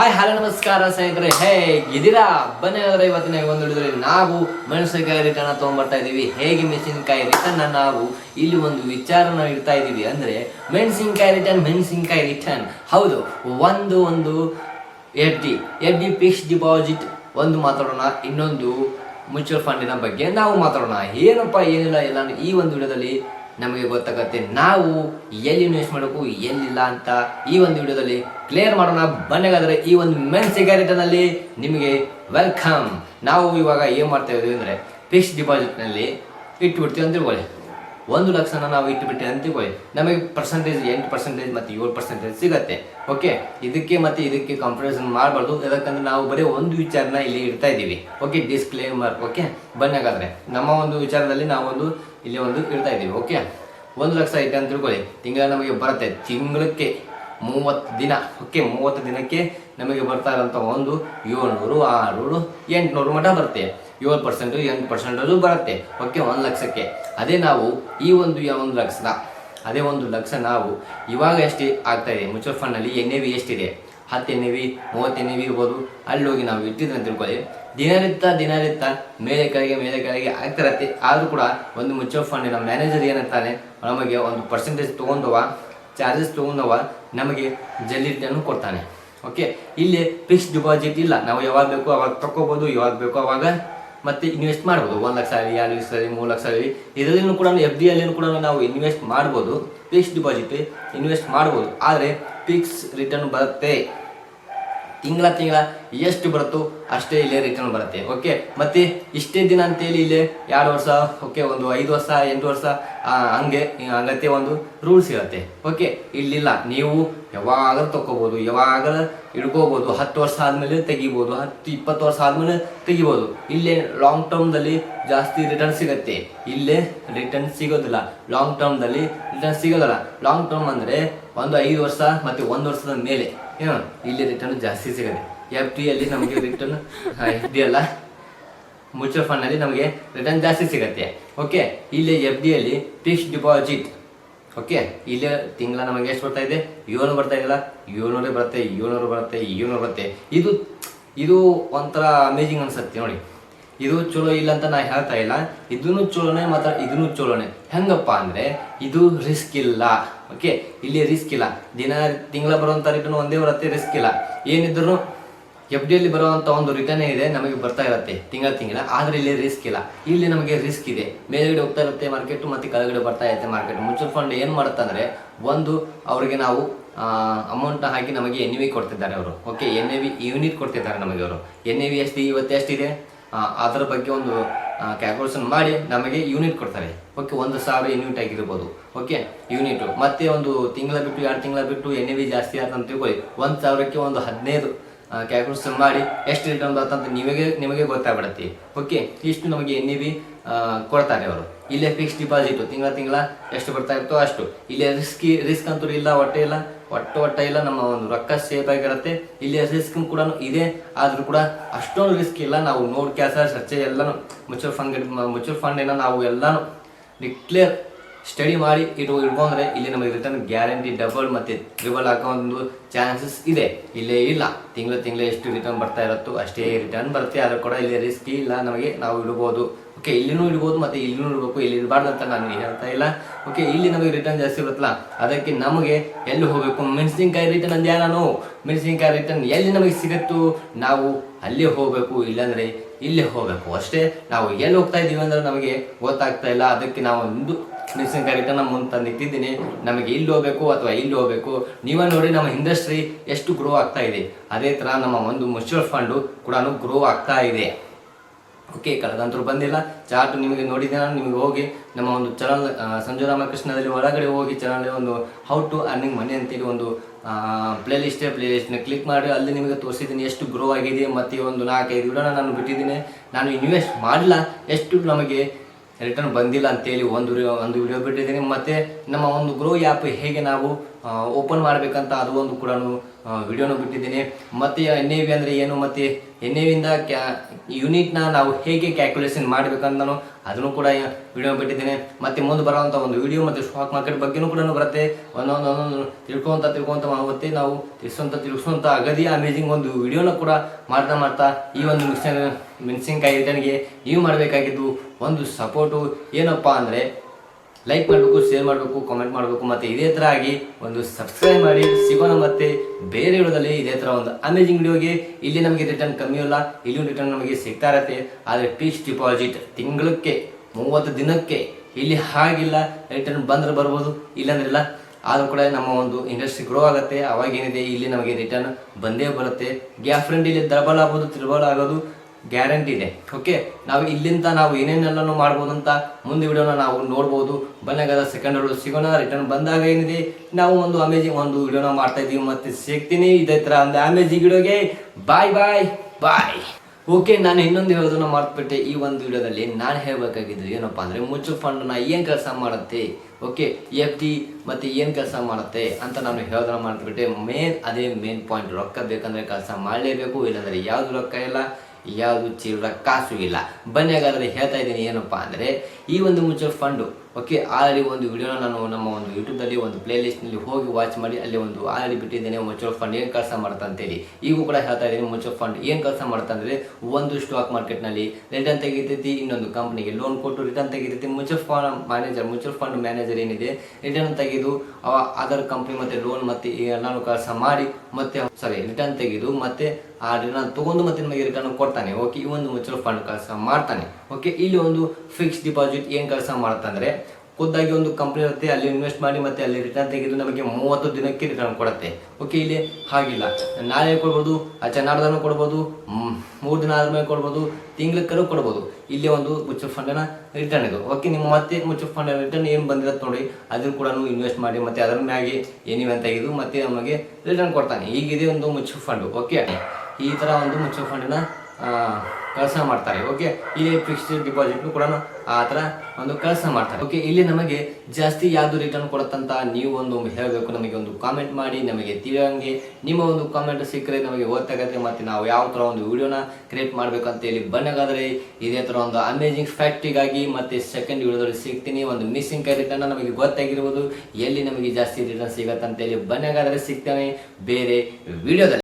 Hi hello, ನಮಸ್ಕಾರ ಸ್ನೇಹಿತರೆ. ಹೇ, ಇದ್ದೀರಾ? ಬನ್ನಿ ಅವರ ಇವತ್ತಿನ ಒಂದು ವಿಡಿಯೋದಲ್ಲಿ ನಾವು ಮೆಣಸಿನಕಾಯಿ ರಿಟರ್ನ್ ತೊಗೊಂಡ್ಬರ್ತಾ ಇದ್ದೀವಿ. ಹೇಗೆ ಮೆಣಸಿನಕಾಯಿ ರಿಟರ್ನ್ ನಾವು ಇಲ್ಲಿ ಒಂದು ವಿಚಾರನ ಇಡ್ತಾ ಇದ್ದೀವಿ. ಅಂದರೆ ಮೆಣಸಿನಕಾಯಿ ರಿಟರ್ನ್ ಮೆಣಸಿನಕಾಯಿ ರಿಟರ್ನ್ ಹೌದು, ಒಂದು ಒಂದು F D F D fix deposit ಒಂದು ಮಾತಾಡೋಣ. ಇನ್ನೊಂದು ಮ್ಯೂಚುವಲ್ ಫಂಡಿನ ಬಗ್ಗೆ ನಾವು ಮಾತಾಡೋಣ. ಏನಪ್ಪ, ಏನಿಲ್ಲ ಎಲ್ಲ ಈ ಒಂದು ವಿಡಿಯೋದಲ್ಲಿ ನಮಗೆ ಗೊತ್ತಾಗತ್ತೆ. ನಾವು ಎಲ್ಲಿ ಇನ್ವೆಸ್ಟ್ ಮಾಡಬೇಕು, ಎಲ್ಲಿಲ್ಲ ಅಂತ ಈ ಒಂದು ವಿಡಿಯೋದಲ್ಲಿ ಕ್ಲಿಯರ್ ಮಾಡೋಣ. ಬನ್ನಿಗಾದ್ರೆ ಈ ಒಂದು ಮೆನ್ ಸಿಗಾರಿಟನಲ್ಲಿ ನಿಮಗೆ ವೆಲ್ಕಮ್ ನಾವು ಇವಾಗ ಏನು ಮಾಡ್ತಾ ಇದ್ದೀವಿ ಅಂದರೆ ಫಿಕ್ಸ್ ಡಿಪಾಸಿಟ್ನಲ್ಲಿ ಇಟ್ಬಿಡ್ತೀವಿ ಅಂತ ತಿಳ್ಕೊಳ್ಳಿ. ಒಂದು ಲಕ್ಷನ ನಾವು ಇಟ್ಟುಬಿಟ್ಟೆ ಅಂತ ತಿಳ್ಕೊಳ್ಳಿ ನಮಗೆ ಪರ್ಸೆಂಟೇಜ್ ಎಂಟು ಪರ್ಸೆಂಟೇಜ್ ಮತ್ತು ಏಳು ಪರ್ಸೆಂಟೇಜ್ ಸಿಗತ್ತೆ. ಓಕೆ ಇದಕ್ಕೆ ಮತ್ತು ಇದಕ್ಕೆ ಕಂಪ್ಯಾರಿಸನ್ ಮಾಡಬಾರ್ದು. ಯಾಕಂದ್ರೆ ನಾವು ಬರೀ ಒಂದು ವಿಚಾರನ ಇಲ್ಲಿ ಇಡ್ತಾ ಇದ್ದೀವಿ. ಓಕೆ ಡಿಸ್ಕ್ಲೇಮರ್ ಓಕೆ ಬನ್ನಿ ನಮ್ಮ ಒಂದು ವಿಚಾರದಲ್ಲಿ ನಾವೊಂದು ಇಲ್ಲಿ ಒಂದು ಇಡ್ತಾ ಇದ್ದೀವಿ. ಓಕೆ ಒಂದು ಲಕ್ಷ ಐತೆ ಅಂತ ತಿಳ್ಕೊಳ್ಳಿ. ತಿಂಗಳ ನಮಗೆ ಬರುತ್ತೆ. ತಿಂಗಳಕ್ಕೆ ಮೂವತ್ತು ದಿನ. ಓಕೆ ಮೂವತ್ತು ದಿನಕ್ಕೆ ನಮಗೆ ಬರ್ತಾ ಇರೋಂಥ ಒಂದು ಏಳ್ನೂರು, ಆರುನೂರು, ಎಂಟುನೂರು ಮಠ ಬರುತ್ತೆ. ಏಳು ಪರ್ಸೆಂಟು ಎಂಟು ಪರ್ಸೆಂಟು ಬರುತ್ತೆ. ಓಕೆ ಒಂದು ಲಕ್ಷಕ್ಕೆ. ಅದೇ ನಾವು ಈ ಒಂದು ಒಂದು ಲಕ್ಷದ, ಅದೇ ಒಂದು ಲಕ್ಷ ನಾವು ಇವಾಗ ಎಷ್ಟು ಆಗ್ತಾ ಇದೆ? ಮ್ಯೂಚುವಲ್ ಫಂಡ್ನಲ್ಲಿ ಎನ್ ಎ ವಿ ಎಷ್ಟಿದೆ? ಹತ್ತು ಎನ್ ಎ ವಿ, ಮೂವತ್ತು ಎನ್ ಎ ವಿ ಇರ್ಬೋದು. ಅಲ್ಲಿ ಹೋಗಿ ನಾವು ಇಟ್ಟಿದ್ರೆ ಅಂತ ತಿಳ್ಕೊಳ್ಳಿ. ದಿನನಿತ್ಯ ದಿನನಿತ್ಯ ಮೇಲೆ ಕೆಳಗೆ ಮೇಲೆ ಕೆಳಗೆ ಆಗ್ತಿರತ್ತೆ ಆದರೂ ಕೂಡ ಒಂದು ಮ್ಯೂಚುವಲ್ ಫಂಡಿನ ಮ್ಯಾನೇಜರ್ ಏನಂತಾನೆ, ನಮಗೆ ಒಂದು ಪರ್ಸೆಂಟೇಜ್ ತೊಗೊಂಡವ ಚಾರ್ಜಸ್ ತೊಗೊಂಡವ, ನಮಗೆ ಜಲ್ದಿಯನ್ನು ಕೊಡ್ತಾನೆ. ಓಕೆ ಇಲ್ಲಿ ಫಿಕ್ಸ್ ಡಿಪಾಸಿಟ್ ಇಲ್ಲ. ನಾವು ಯಾವಾಗ ಬೇಕು, ಅವಾಗ ತಗೋಬೋದು ಯಾವಾಗ ಬೇಕು, ಅವಾಗ ಮತ್ತೆ ಇನ್ವೆಸ್ಟ್ ಮಾಡ್ಬೋದು. ಒಂದು ಲಕ್ಷ ಆಗಲಿ, ಎರಡು ಲಕ್ಷ ಆಗಲಿ, ಮೂರು ಲಕ್ಷ ಆಗಲಿ. ಇದರಲ್ಲೂ ಕೂಡ ಎಫ್ ಡಿ ಕೂಡ ನಾವು ಇನ್ವೆಸ್ಟ್ ಮಾಡ್ಬೋದು. ಫಿಕ್ಸ್ ಡಿಪಾಸಿಟ್ ಇನ್ವೆಸ್ಟ್ ಮಾಡ್ಬೋದು. ಆದರೆ ಫಿಕ್ಸ್ ರಿಟರ್ನ್ ಬರುತ್ತೆ. ತಿಂಗಳ ತಿಂಗಳ ಎಷ್ಟು ಬರುತ್ತೋ ಅಷ್ಟೇ ಇಲ್ಲೇ ರಿಟರ್ನ್ ಬರುತ್ತೆ. ಓಕೆ ಮತ್ತೆ ಇಷ್ಟೇ ದಿನ ಅಂತೇಳಿ ಇಲ್ಲೇ ಎರಡು ವರ್ಷ ಓಕೆ ಒಂದು ಐದು ವರ್ಷ, ಎಂಟು ವರ್ಷ ಹಂಗೆ ಹಂಗತ್ತೆ ಒಂದು ರೂಲ್ಸ್ ಇರುತ್ತೆ. ಓಕೆ ಇಲ್ಲಿಲ್ಲ. ನೀವು ಯಾವಾಗಲೂ ತಗೋಬೋದು ಯಾವಾಗಲೂ ಇಡ್ಕೋಬೋದು ಹತ್ತು ವರ್ಷ ಆದಮೇಲೆ ತೆಗಿಬೋದು. ಹತ್ತು, ಇಪ್ಪತ್ತು ವರ್ಷ ಆದಮೇಲೆ ತೆಗಿಬೋದು. ಇಲ್ಲೇ ಲಾಂಗ್ ಟರ್ಮ್ದಲ್ಲಿ ಜಾಸ್ತಿ ರಿಟರ್ನ್ ಸಿಗುತ್ತೆ. ಇಲ್ಲೇ ರಿಟರ್ನ್ ಸಿಗೋದಿಲ್ಲ. ಲಾಂಗ್ ಟರ್ಮ್ದಲ್ಲಿ ರಿಟರ್ನ್ ಸಿಗೋದಿಲ್ಲ. ಲಾಂಗ್ ಟರ್ಮ್ ಅಂದರೆ ಒಂದು ಐದು ವರ್ಷ ಮತ್ತು ಒಂದು ವರ್ಷದ ಮೇಲೆ. ಏನು, ಇಲ್ಲಿ ರಿಟರ್ನ್ ಜಾಸ್ತಿ ಸಿಗುತ್ತೆ ಎಫ್ ಡಿ ಅಲ್ಲಿ ನಮಗೆ ರಿಟರ್ನ್ ಎಫ್ ಡಿ ಅಲ್ಲ ಮ್ಯೂಚುವಲ್ ಫಂಡ್ನಲ್ಲಿ ನಮಗೆ ರಿಟರ್ನ್ ಜಾಸ್ತಿ ಸಿಗುತ್ತೆ. ಓಕೆ ಇಲ್ಲಿ ಎಫ್ ಡಿ ಅಲ್ಲಿ ಫಿಕ್ಸ್ ಡಿಪಾಸಿಟ್ ಓಕೆ ಇಲ್ಲಿ ತಿಂಗಳ ನಮಗೆ ಎಷ್ಟು ಬರ್ತಾ ಇದೆ? ಏಳ್ನೂರು ಬರ್ತಾ ಇದೆಯಲ್ಲ? ಏಳ್ನೂರೇ ಬರುತ್ತೆ, ಏಳ್ನೂರು ಬರುತ್ತೆ ಏಳ್ನೂರು ಬರುತ್ತೆ. ಇದು ಇದು ಒಂಥರ ಅಮೇಜಿಂಗ್ ಅನ್ಸತ್ತೆ ನೋಡಿ. ಇದು ಚಲೋ ಇಲ್ಲ ಅಂತ ನಾ ಹೇಳ್ತಾ ಇಲ್ಲ. ಇದನ್ನು ಚಲೋನೆ ಮಾತ್ರ ಇದನ್ನು ಚಲೋನೆ. ಹೆಂಗಪ್ಪ ಅಂದ್ರೆ ಇದು ರಿಸ್ಕ್ ಇಲ್ಲ. ಓಕೆ ಇಲ್ಲಿ ರಿಸ್ಕ್ ಇಲ್ಲ. ದಿನ ತಿಂಗಳ ಬರುವಂತ ರಿಟರ್ನ್ ಒಂದೇ ಬರುತ್ತೆ ರಿಸ್ಕ್ ಇಲ್ಲ. ಏನಿದ್ರು ಎಫ್ ಡಿ ಅಲ್ಲಿ ಬರುವಂತ ಒಂದು ರಿಟರ್ನ್ ಇದೆ, ನಮಗೆ ಬರ್ತಾ ಇರುತ್ತೆ ತಿಂಗಳ ತಿಂಗಳ. ಆದ್ರೆ ಇಲ್ಲಿ ರಿಸ್ಕ್ ಇಲ್ಲ. ಇಲ್ಲಿ ನಮಗೆ ರಿಸ್ಕ್ ಇದೆ. ಮೇಲ್ಗಡೆ ಹೋಗ್ತಾ ಇರುತ್ತೆ ಮಾರ್ಕೆಟ್ ಮತ್ತೆ ಕೆಳಗಡೆ ಬರ್ತಾ ಇರುತ್ತೆ ಮಾರ್ಕೆಟ್ ಮ್ಯೂಚುವಲ್ ಫಂಡ್ ಏನ್ ಮಾಡುತ್ತೆ ಅಂದ್ರೆ, ಒಂದು ಅವರಿಗೆ ನಾವು ಅಮೌಂಟ್ ಹಾಕಿ ನಮಗೆ ಎನ್ ವಿ ಕೊಡ್ತಿದ್ದಾರೆ ಅವರು. Okay N A V unit ಕೊಡ್ತಿದ್ದಾರೆ ನಮಗೆ ಅವರು. ಎನ್ ಎ ವಿ ಎಷ್ಟು, ಇವತ್ತು ಎಷ್ಟಿದೆ ಅದರ ಬಗ್ಗೆ ಒಂದು ಕ್ಯಾಲ್ಕುಲೇಷನ್ ಮಾಡಿ ನಮಗೆ ಯೂನಿಟ್ ಕೊಡ್ತಾರೆ. ಓಕೆ ಒಂದು ಸಾವಿರ ಯೂನಿಟ್ ಆಗಿರ್ಬೋದು. ಓಕೆ ಯೂನಿಟ್ ಮತ್ತೆ ಒಂದು ತಿಂಗಳ ಬಿಟ್ಟು, ಎರಡು ತಿಂಗಳ ಬಿಟ್ಟು ಎನ್ ಎ ವಿ ಜಾಸ್ತಿ ಆಯ್ತು ಅಂತ ತಿಳ್ಕೊಳ್ಳಿ. ಒಂದು ಸಾವಿರಕ್ಕೆ ಒಂದು ಹದಿನೈದು ಕ್ಯಾಲ್ಕುಲೇಷನ್ ಮಾಡಿ ಎಷ್ಟು ರಿಟರ್ನ್ ಬರ್ತಂತ ನಿಮಗೆ ನಿಮಗೆ ಗೊತ್ತಾಗ್ಬಿಡತ್ತೆ. ಓಕೆ ಇಷ್ಟು ನಮಗೆ ಎನ್ ಎ ವಿ ಕೊಡ್ತಾರೆ ಅವರು. ಇಲ್ಲೇ ಫಿಕ್ಸ್ ಡಿಪಾಸಿಟು ತಿಂಗಳ ತಿಂಗಳ ಎಷ್ಟು ಬರ್ತಾ ಇರ್ತೋ ಅಷ್ಟು. ಇಲ್ಲೇ ರಿಸ್ಕಿ ರಿಸ್ಕ್ ಅಂತೂ ಇಲ್ಲ ಹೊಟ್ಟೆ ಇಲ್ಲ. ಒಟ್ಟು ಒಟ್ಟ ಇಲ್ಲ ನಮ್ಮ ಒಂದು ರೊಕ್ಕ ಸೇಫ್ ಆಗಿರುತ್ತೆ. ಇಲ್ಲಿ ರಿಸ್ಕ್ ಕೂಡ ಇದೆ. ಆದರೂ ಕೂಡ ಅಷ್ಟೊಂದು ರಿಸ್ಕ್ ಇಲ್ಲ. ನಾವು ನೋಡ್ ಕ್ಯಾಸ ಚರ್ಚೆ ಎಲ್ಲಾನು ಮ್ಯೂಚುವಲ್ ಫಂಡ್ ಮ್ಯೂಚುವಲ್ ಫಂಡ್ ಏನೋ ನಾವು ಎಲ್ಲನೂ ಡಿಕ್ಲೇರ್ ಸ್ಟಡಿ ಮಾಡಿ ಇಟ್ಟು ಇಟ್ಕೊಂಡ್ರೆ ಇಲ್ಲಿ ನಮಗೆ ರಿಟರ್ನ್ ಗ್ಯಾರಂಟಿ ಡಬಲ್ ಮತ್ತೆ ಟ್ರಿಬಲ್ ಹಾಕೋ ಒಂದು ಚಾನ್ಸಸ್ ಇದೆ. ಇಲ್ಲೇ ಇಲ್ಲ. ತಿಂಗಳು ತಿಂಗಳು ಎಷ್ಟು ರಿಟರ್ನ್ ಬರ್ತಾ ಇರುತ್ತೋ ಅಷ್ಟೇ ರಿಟರ್ನ್ ಬರುತ್ತೆ. ಆದ್ರೂ ಕೂಡ ಇಲ್ಲಿ ರಿಸ್ಕ್ ಇಲ್ಲ ನಮಗೆ. ನಾವು ಇಡ್ಬೋದು. ಓಕೆ ಇಲ್ಲಿನೂ ಇಡ್ಬೋದು ಮತ್ತೆ ಇಲ್ಲಿನೂ ಇಡಬೇಕು. ಇಲ್ಲಿ ಇರಬಾರ್ದು ಅಂತ ನಾನು ಹೇಳ್ತಾ ಇಲ್ಲ. ಓಕೆ ಇಲ್ಲಿ ನಮಗೆ ರಿಟರ್ನ್ ಜಾಸ್ತಿ ಇರುತ್ತಲ್ಲ ಅದಕ್ಕೆ ನಮಗೆ ಎಲ್ಲಿ ಹೋಗಬೇಕು? ಮೆಣಸಿನ್ಕಾಯಿ ರಿಟರ್ನ್ ಅಂದ್ಯಾ ನಾನು? ಮೆಣಸಿನ್ಕಾಯಿ ರಿಟರ್ನ್ ಎಲ್ಲಿ ನಮಗೆ ಸಿಗುತ್ತೋ? ನಾವು ಅಲ್ಲಿ ಹೋಗಬೇಕು, ಇಲ್ಲಾಂದ್ರೆ ಇಲ್ಲೇ ಹೋಗಬೇಕು. ಅಷ್ಟೇ. ನಾವು ಎಲ್ಲಿ ಹೋಗ್ತಾ ಇದ್ದೀವಿ ಅಂದ್ರೆ ನಮಗೆ ಗೊತ್ತಾಗ್ತಾ ಇಲ್ಲ. ಅದಕ್ಕೆ ನಾವು ಒಂದು ನಮ್ಮ ಮುಂದೆ ತಂದು ಇಟ್ಟಿದ್ದೀನಿ ನಮಗೆ ಇಲ್ಲಿ ಹೋಗಬೇಕು ಅಥವಾ ಇಲ್ಲಿ ಹೋಗಬೇಕು. ನೀವೇ ನೋಡಿ ನಮ್ಮ ಇಂಡಸ್ಟ್ರಿ ಎಷ್ಟು ಗ್ರೋ ಆಗ್ತಾ ಇದೆ. ಅದೇ ಥರ ನಮ್ಮ ಒಂದು ಮ್ಯೂಚುವಲ್ ಫಂಡು ಕೂಡ ಗ್ರೋ ಆಗ್ತಾ ಇದೆ. ಓಕೆ ಕಳೆದಂತರೂ ಬಂದಿಲ್ಲ. ಚಾರ್ಟ್ ನಿಮಗೆ ನೋಡಿದ ನಿಮಗೆ ಹೋಗಿ ನಮ್ಮ ಒಂದು ಚಾನಲ್ ಸಂಜು ರಾಮಕೃಷ್ಣದಲ್ಲಿ ಒಳಗಡೆ ಹೋಗಿ ಚಾನಲ್ ಒಂದು ಹೌ ಟು ಅರ್ನಿಂಗ್ ಮನಿ ಅಂತೇಳಿ ಒಂದು ಪ್ಲೇ ಲಿಸ್ಟೇ ಪ್ಲೇ ಲಿಸ್ಟ್ನ ಕ್ಲಿಕ್ ಮಾಡಿ ಅಲ್ಲಿ ನಿಮಗೆ ತೋರಿಸಿದ್ದೀನಿ ಎಷ್ಟು ಗ್ರೋ ಆಗಿದೆ. ಮತ್ತು ಒಂದು ನಾಲ್ಕೈದು ವಿಡಿಯೋನ ನಾನು ಬಿಟ್ಟಿದ್ದೀನಿ. ನಾನು ಇನ್ವೆಸ್ಟ್ ಮಾಡಲ್ಲ ಎಷ್ಟು ನಮಗೆ ರಿಟರ್ನ್ ಬಂದಿಲ್ಲ ಅಂತೇಳಿ ಒಂದು ಒಂದು ವಿಡಿಯೋ ಬಿಟ್ಟಿದ್ದೀನಿ. ಮತ್ತು ನಮ್ಮ ಒಂದು ಗ್ರೋ ಆ್ಯಪ್ ಹೇಗೆ ನಾವು ಓಪನ್ ಮಾಡಬೇಕಂತ ಅದು ಒಂದು ಕೂಡ ವಿಡಿಯೋನು ಬಿಟ್ಟಿದ್ದೀನಿ. ಮತ್ತೆ ಎನ್ ಎ ವಿ ಅಂದರೆ ಏನು? ಮತ್ತೆ ಎನ್ ಎ ವಿಯಿಂದ ಕ್ಯಾ ಯೂನಿಟ್ನ ನಾವು ಹೇಗೆ ಕ್ಯಾಲ್ಕುಲೇಷನ್ ಮಾಡಬೇಕಂತ ನಾನು ಅದನ್ನು ಕೂಡ ವಿಡಿಯೋ ಬಿಟ್ಟಿದ್ದೇನೆ. ಮತ್ತೆ ಮುಂದೆ ಬರುವಂಥ ಒಂದು ವಿಡಿಯೋ ಮತ್ತು ಸ್ಟಾಕ್ ಮಾರ್ಕೆಟ್ ಬಗ್ಗೆನೂ ಕೂಡ ಬರುತ್ತೆ. ಒಂದೊಂದು ಒಂದೊಂದು ತಿಳ್ಕೊಂತ ತಿಳ್ಕೊಂತ ನಾವು ತಿಳಿಸುವಂತ ತಿಳಿಸುವಂಥ ಅಗದಿ ಅಮೇಜಿಂಗ್ ಒಂದು ವಿಡಿಯೋನ ಕೂಡ ಮಾಡ್ತಾ ಮಾಡ್ತಾ ಈ ಒಂದು ಮಿಕ್ಸನ್ ಮೆಣಸಿನ್ಕಾಯಿ ರಿಟರ್ನ್ಗೆ ನೀವು ಮಾಡಬೇಕಾಗಿದ್ದು ಒಂದು ಸಪೋರ್ಟು ಏನಪ್ಪ ಅಂದರೆ ಲೈಕ್ ಮಾಡಬೇಕು ಶೇರ್ ಮಾಡಬೇಕು ಕಾಮೆಂಟ್ ಮಾಡಬೇಕು, ಮತ್ತೆ ಇದೇ ಥರ ಆಗಿ ಒಂದು ಸಬ್ಸ್ಕ್ರೈಬ್ ಮಾಡಿ ಸಿಗೋಣ ಮತ್ತೆ ಬೇರೆ ವಿಡಿಯೋದಲ್ಲಿ ಇದೇ ಥರ ಒಂದು ಅಮೇಜಿಂಗ್ ವಿಡಿಯೋಗೆ ಇಲ್ಲಿ ನಮಗೆ ರಿಟರ್ನ್ ಕಮ್ಮಿ ಇಲ್ಲ ಇಲ್ಲಿ ರಿಟರ್ನ್ ನಮಗೆ ಸಿಗ್ತಾ ಇರತ್ತೆ. ಆದರೆ ಫಿಕ್ಸ್ ಡಿಪಾಸಿಟ್ ತಿಂಗಳಕ್ಕೆ, ಮೂವತ್ತು ದಿನಕ್ಕೆ ಇಲ್ಲಿ ಹಾಗಿಲ್ಲ ರಿಟರ್ನ್ ಬಂದ್ರೆ ಬರ್ಬೋದು ಇಲ್ಲಾಂದ್ರಿಲ್ಲ ಆದ್ರೂ ಕೂಡ ನಮ್ಮ ಒಂದು ಇಂಡಸ್ಟ್ರಿ ಗ್ರೋ ಆಗುತ್ತೆ. ಅವಾಗೇನಿದೆ, ಇಲ್ಲಿ ನಮಗೆ ರಿಟರ್ನ್ ಬಂದೇ ಬರುತ್ತೆ. ಗ್ಯಾಪ್ ಫ್ರೆಂಡ್ ಇಲ್ಲಿ ಡಬಲ್ ಆಗೋದು ತ್ರಿಬಲ್ ಆಗೋದು ಗ್ಯಾರಂಟಿ ಇದೆ. ಓಕೆ ನಾವು ಇಲ್ಲಿಂದ ನಾವು ಏನೇನೆಲ್ಲನೂ ಮಾಡ್ಬೋದು ಅಂತ ಮುಂದೆ ವಿಡಿಯೋನ ನಾವು ನೋಡ್ಬೋದು. ಬಂದಾಗ ಸೆಕೆಂಡ್ ವಿಡಿಯೋ ಸಿಗೋಣ. ರಿಟರ್ನ್ ಬಂದಾಗ ಏನಿದೆ? ನಾವು ಒಂದು ಅಮೇಜಿಂಗ್ ಒಂದು ವಿಡಿಯೋನ ಮಾಡ್ತಾ ಇದ್ದೀವಿ. ಮತ್ತೆ ಸಿಗ್ತೀನಿ ಇದೇ ಥರ ಒಂದು ಅಮೇಜಿಂಗ್ ವಿಡಿಯೋಗೆ ಬಾಯ್ ಬಾಯ್ ಬಾಯ್ ಓಕೆ ನಾನು ಇನ್ನೊಂದು ಹೇಳೋದನ್ನ ಮರ್ತ್ಬಿಟ್ಟೆ. ಈ ಒಂದು ವಿಡಿಯೋದಲ್ಲಿ ನಾನು ಹೇಳಬೇಕಾಗಿದ್ದು ಏನಪ್ಪ ಅಂದರೆ ಮ್ಯೂಚುವಲ್ ಫಂಡ್ನ ಏನು ಕೆಲಸ ಮಾಡುತ್ತೆ? ಓಕೆ ಎಫ್ ಡಿ ಮತ್ತು ಏನು ಕೆಲಸ ಮಾಡುತ್ತೆ ಅಂತ ನಾನು ಹೇಳೋದನ್ನ ಮಾಡ್ಬಿಟ್ಟೆ ಮೇನ್ ಅದೇ ಮೇನ್ ಪಾಯಿಂಟ್ ರೊಕ್ಕ ಬೇಕಂದರೆ ಕೆಲಸ ಮಾಡಲೇಬೇಕು. ಇಲ್ಲಾಂದರೆ ಯಾವುದು ರೊಕ್ಕ ಇಲ್ಲ. ಯಾವುದು ಚೀಲ ಕಾಸು ಇಲ್ಲ. ಬನ್ನಿ ಹಾಗಾದ್ರೆ ಹೇಳ್ತಾ ಇದ್ದೀನಿ ಏನಪ್ಪ ಅಂದರೆ ಈ ಒಂದು ಮ್ಯೂಚುವಲ್ ಫಂಡು ಓಕೆ ಆಲ್ರೆಡಿ ಒಂದು ವಿಡಿಯೋನ ನಾನು ನಮ್ಮ ಒಂದು ಯೂಟ್ಯೂಬ್ನಲ್ಲಿ ಒಂದು ಪ್ಲೇ ಲಿಸ್ಟ್ನಲ್ಲಿ ಹೋಗಿ ವಾಚ್ ಮಾಡಿ, ಅಲ್ಲಿ ಒಂದು ಆಲ್ರೆಡಿ ಬಿಟ್ಟಿದ್ದೇನೆ ಮ್ಯೂಚುವಲ್ ಫಂಡ್ ಏನು ಕೆಲಸ ಮಾಡ್ತಾ ಅಂತೇಳಿ. ಈಗೂ ಕೂಡ ಹೇಳ್ತಾ ಇದ್ದೀನಿ ಮ್ಯೂಚುವಲ್ ಫಂಡ್ ಏನು ಕೆಲಸ ಮಾಡ್ತಾ ಅಂದರೆ, ಒಂದು ಸ್ಟಾಕ್ ಮಾರ್ಕೆಟ್ನಲ್ಲಿ ರಿಟರ್ನ್ ತೆಗಿತೈತಿ, ಇನ್ನೊಂದು ಕಂಪ್ನಿಗೆ ಲೋನ್ ಕೊಟ್ಟು ರಿಟರ್ನ್ ತೆಗಿತೈತಿ mutual fund manager mutual fund manager ಏನಿದೆ ರಿಟರ್ನ್ ತೆಗೆದು, ಅವ ಅದರ್ ಕಂಪ್ನಿ ಮತ್ತು ಲೋನ್ ಮತ್ತು ಎಲ್ಲಾನು ಕೆಲಸ ಮಾಡಿ, ಮತ್ತೆ ಸಾರಿ ರಿಟರ್ನ್ ತೆಗೆದು, ಮತ್ತೆ ಆ ರಿಟರ್ನ್ ತಗೊಂಡು ಮತ್ತೆ ನಿಮಗೆ ರಿಟರ್ನ್ ಕೊಡ್ತಾನೆ. ಓಕೆ ಈ ಒಂದು ಮ್ಯೂಚುವಲ್ ಫಂಡ್ ಕೆಲಸ ಮಾಡ್ತಾನೆ. ಓಕೆ ಇಲ್ಲಿ ಒಂದು ಫಿಕ್ಸ್ ಡಿಪಾಸಿಟ್ ಏನು ಕೆಲಸ ಮಾಡುತ್ತಂದ್ರೆ ಖುದ್ದಾಗಿ ಒಂದು ಕಂಪ್ನಿ ಇರುತ್ತೆ, ಅಲ್ಲಿ ಇನ್ವೆಸ್ಟ್ ಮಾಡಿ ಮತ್ತೆ ಅಲ್ಲಿ ರಿಟರ್ನ್ ತೆಗೆದು ನಮಗೆ ಮೂವತ್ತು ದಿನಕ್ಕೆ ರಿಟರ್ನ್ ಕೊಡುತ್ತೆ. ಓಕೆ ಇಲ್ಲಿ ಹಾಗಿಲ್ಲ. ನಾಳೆ ಕೊಡ್ಬೋದು, ಆಚೆ ನಾಡ್ದನೂ ಕೊಡ್ಬೋದು ಮೂರು ದಿನ ಆದ್ಮೇಲೆ ಕೊಡ್ಬೋದು ತಿಂಗಳಕ್ಕೂ ಕೊಡ್ಬೋದು. ಇಲ್ಲಿ ಒಂದು ಮ್ಯೂಚುವಲ್ ಫಂಡನ ರಿಟರ್ನ್ ಇದು. ಓಕೆ ನಿಮ್ಮ ಮತ್ತೆ ಮ್ಯೂಚುವಲ್ ಫಂಡ್ ರಿಟರ್ನ್ ಏನು ಬಂದಿರತ್ತೆ ನೋಡಿ ಅದನ್ನು ಕೂಡ ಇನ್ವೆಸ್ಟ್ ಮಾಡಿ ಮತ್ತೆ ಅದರ ಮ್ಯಾಗೆ ಏನಿವೆ ತೆಗೆದು ಮತ್ತೆ ನಮಗೆ ರಿಟರ್ನ್ ಕೊಡ್ತಾನೆ. ಈಗಿದೆ ಒಂದು ಮ್ಯೂಚುವಲ್ ಫಂಡ್ ಓಕೆ ಈ ಥರ ಒಂದು ಮ್ಯೂಚುವಲ್ ಫಂಡನ್ನ ಕೆಲಸ ಮಾಡ್ತಾರೆ ಓಕೆ ಇಲ್ಲಿ ಫಿಕ್ಸ್ಡ್ ಡಿಪಾಸಿಟ್ ಕೂಡ ಆ ಥರ ಒಂದು ಕೆಲಸ ಮಾಡ್ತಾರೆ. ಓಕೆ ಇಲ್ಲಿ ನಮಗೆ ಜಾಸ್ತಿ ಯಾವುದು ರಿಟರ್ನ್ ಕೊಡುತ್ತಂತ ನೀವು ಒಂದು ಹೇಳಬೇಕು, ನಮಗೆ ಒಂದು ಕಾಮೆಂಟ್ ಮಾಡಿ, ನಮಗೆ ತಿಳಿಯಂಗೆ ನಿಮ್ಮ ಒಂದು ಕಾಮೆಂಟ್ ಸಿಕ್ಕರೆ ನಮಗೆ ಗೊತ್ತಾಗುತ್ತೆ ಮತ್ತೆ ನಾವು ಯಾವ ಥರ ಒಂದು ವಿಡಿಯೋನ ಕ್ರಿಯೇಟ್ ಮಾಡಬೇಕಂತ ಹೇಳಿ ಬನ್ನಗಾದರೆ ಇದೇ ಥರ ಒಂದು ಅಮೇಜಿಂಗ್ ಫ್ಯಾಕ್ಟ್ರಿಗಾಗಿ ಮತ್ತೆ ಸೆಕೆಂಡ್ ವಿಡಿಯೋದಲ್ಲಿ ಸಿಗ್ತೀನಿ. ಒಂದು ಮಿಸ್ಸಿಂಗ್ ರಿಟರ್ನ್ ನಮಗೆ ಗೊತ್ತಾಗಿರ್ಬೋದು, ಎಲ್ಲಿ ನಮಗೆ ಜಾಸ್ತಿ ರಿಟರ್ನ್ ಸಿಗತ್ತಂತೇಳಿ ಬನ್ನಗಾದರೆ ಸಿಗ್ತಾನೆ ಬೇರೆ ವಿಡಿಯೋದಲ್ಲಿ.